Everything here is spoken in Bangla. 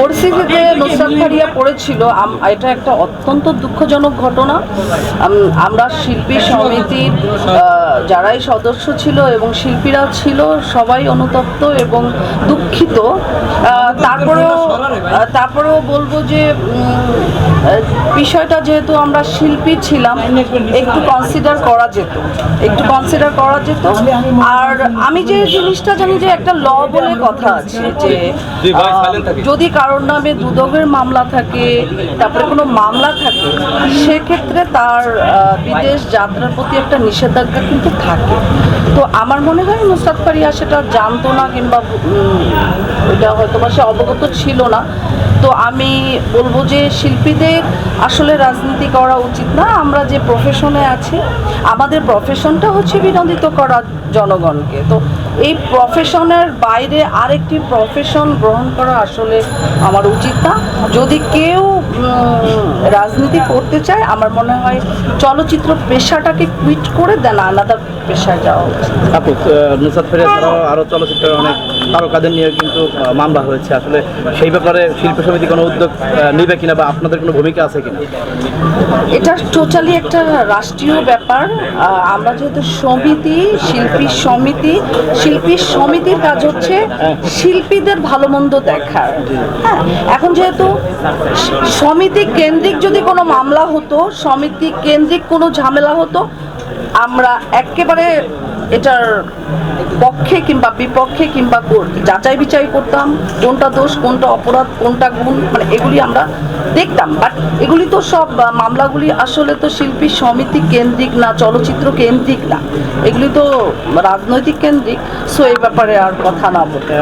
পরিস্থিতিতে নুসরাত ফারিয়া পড়েছিল এটা একটা অত্যন্ত দুঃখজনক ঘটনা। আমরা শিল্পী সমিতির যারাই সদস্য ছিল এবং শিল্পীরা ছিল সবাই অনুতপ্ত এবং দুঃখিত। তারপরেও তারপরেও বলব যে বিষয়টা যেহেতু আমরা শিল্পী ছিলাম একটু কনসিডার করা যেত। একটু কনসিডার করা যেত। আর আমি যে জিনিসটা জানি যে একটা ল বলে কথা আছে যে যদি কারোর নামে দুদকের মামলা থাকে তারপরে কোনো মামলা থাকে সেক্ষেত্রে তার বিদেশ যাত্রার প্রতি একটা নিষেধাজ্ঞা কিন্তু থাকে। তো আমার মনে হয় নুসরাত ফারিয়া সেটা জানতো না কিংবা ওইটা হয়তো বা সে অবগত ছিল না। তো আমি বলব যে শিল্পীদের আসলে রাজনীতি করা উচিত না। আমরা যে প্রফেশনে আছি, আমাদের প্রফেশনটা হচ্ছে বিনোদিত করা জনগণকে। তো এই প্রফেশনের বাইরে আরেকটি প্রফেশন গ্রহণ করা আসলে আমার উচিত না। যদি কেউ রাজনীতি করতে চায় আমার মনে হয় চলচ্চিত্র পেশাটাকে কুইট করে দেন আলাদা পেশায় যাওয়া উচিত। আপু ছাড়াও আরও চলচ্চিত্রের অনেক তারকাদের নিয়ে কিন্তু মামলা হয়েছে। আসলে সেই ব্যাপারে শিল্পী সমিতি কোনো উদ্যোগ নেবে কিনা বা আপনাদের কোনো ভূমিকা আছে কিনা? এটা টোটালি একটা রাষ্ট্রীয় ব্যাপার। আমরা যেহেতু সমিতি শিল্পী সমিতি শিল্পী সমিতির কাজ হচ্ছে শিল্পীদের ভালো মন্দ দেখার। হ্যাঁ এখন যেহেতু সমিতি কেন্দ্রিক যদি কোনো মামলা হতো, সমিতি কেন্দ্রিক কোনো ঝামেলা হতো, আমরা একেবারে এটার পক্ষে কিংবা বিপক্ষে কিংবা যাচাই বিচাই করতাম কোনটা দোষ কোনটা অপরাধ কোনটা গুণ মানে এগুলি আমরা দেখতাম। বাট এগুলি তো সব মামলাগুলি আসলে তো শিল্পী সমিতি কেন্দ্রিক না চলচ্চিত্র কেন্দ্রিক না। এগুলি তো রাজনৈতিক কেন্দ্রিক সো এই ব্যাপারে আর কথা না বলতে